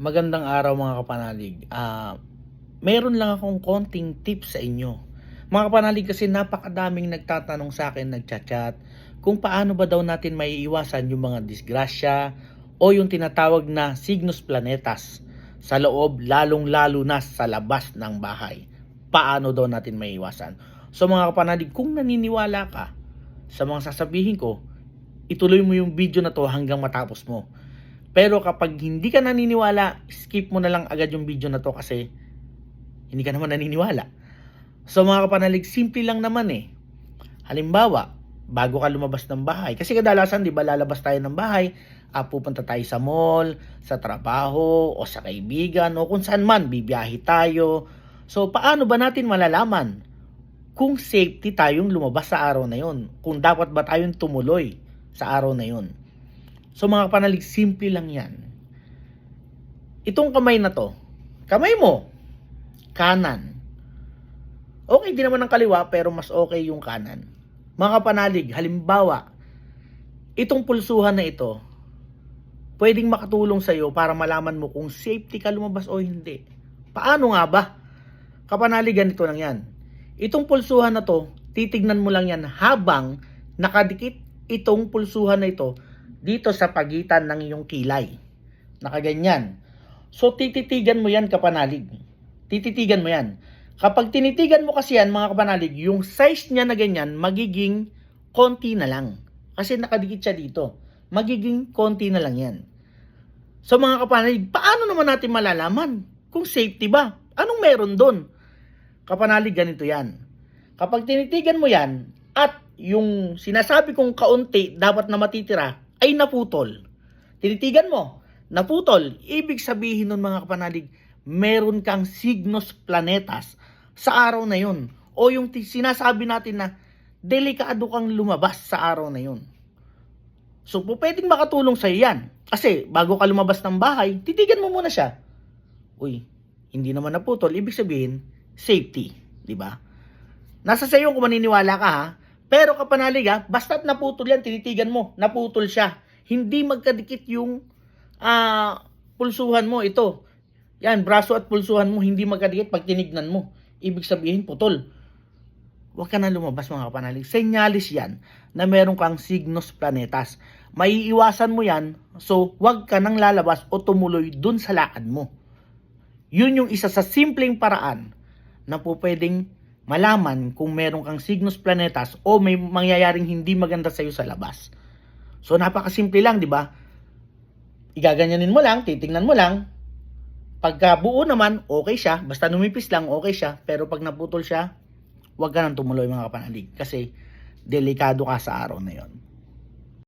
Magandang araw mga kapanalig. Ah, meron lang akong konting tips sa inyo. Mga kapanalig kasi napakadaming nagtatanong sa akin, nagchat-chat, kung paano ba daw natin maiiwasan yung mga disgrasya o yung tinatawag na signos planetas sa loob, lalong-lalo na sa labas ng bahay. Paano daw natin maiiwasan? So mga kapanalig, kung naniniwala ka sa mga sasabihin ko, ituloy mo yung video na to hanggang matapos mo. Pero kapag hindi ka naniniwala, skip mo na lang agad yung video na to kasi hindi ka naman naniniwala. So mga kapanalig, simple lang naman eh. Halimbawa, bago ka lumabas ng bahay, kasi kadalasan di ba lalabas tayo ng bahay, ah, pupunta tayo sa mall, sa trabaho, o sa kaibigan, o kung saan man, bibiyahe tayo. So paano ba natin malalaman kung safety tayong lumabas sa araw na yon? Kung dapat ba tayong tumuloy sa araw na yon? So mga kapanalig, simple lang yan. Itong kamay na to, kamay mo, kanan. Okay din naman ang kaliwa, pero mas okay yung kanan. Mga kapanalig, halimbawa, itong pulsuhan na ito, pwedeng makatulong sa iyo para malaman mo kung safety ka lumabas o hindi. Paano nga ba? Kapanalig, ganito lang yan. Itong pulsuhan na to, titignan mo lang yan habang nakadikit itong pulsuhan na ito dito sa pagitan ng iyong kilay. Nakaganyan. So, tititigan mo yan, kapanalig. Tititigan mo yan. Kapag tinitigan mo kasi yan, mga kapanalig, yung size niya na ganyan, magiging konti na lang. Kasi nakadikit siya dito. Magiging konti na lang yan. So, mga kapanalig, paano naman natin malalaman kung safety ba? Anong meron doon? Kapanalig, ganito yan. Kapag tinitigan mo yan, at yung sinasabi kong kaunti dapat na matitira, ay naputol. Tinitigan mo, naputol. Ibig sabihin nun mga kapanalig, meron kang signos planetas sa araw na yun. O yung sinasabi natin na delikado kang lumabas sa araw na yun. So, po, pwedeng makatulong sa yan. Kasi, bago ka lumabas ng bahay, titigan mo muna siya. Uy, hindi naman naputol. Ibig sabihin, safety. Ba? Nasa sa iyo kung maniniwala ka ha. Pero kapanalig ha, basta't naputol yan, tinitigan mo, naputol siya. Hindi magkadikit yung ah, pulsuhan mo. Ito, yan, braso at pulsuhan mo, hindi magkadikit pag tinignan mo. Ibig sabihin, putol. Huwag ka na lumabas mga kapanalig. Senyalis yan na meron kang signos planetas. Maiiwasan mo yan, so huwag ka nang lalabas o tumuloy dun sa lakad mo. Yun yung isa sa simpleng paraan na po pwedeng malaman kung meron kang signos planetas o may mangyayaring hindi maganda sa iyo sa labas. So napakasimple lang, di ba? Igaganyanin mo lang, titingnan mo lang. Pagka buo naman, okay siya. Basta numipis lang, okay siya. Pero pag naputol siya, huwag ka nang tumuloy mga kapanalig. Kasi delikado ka sa araw na yon.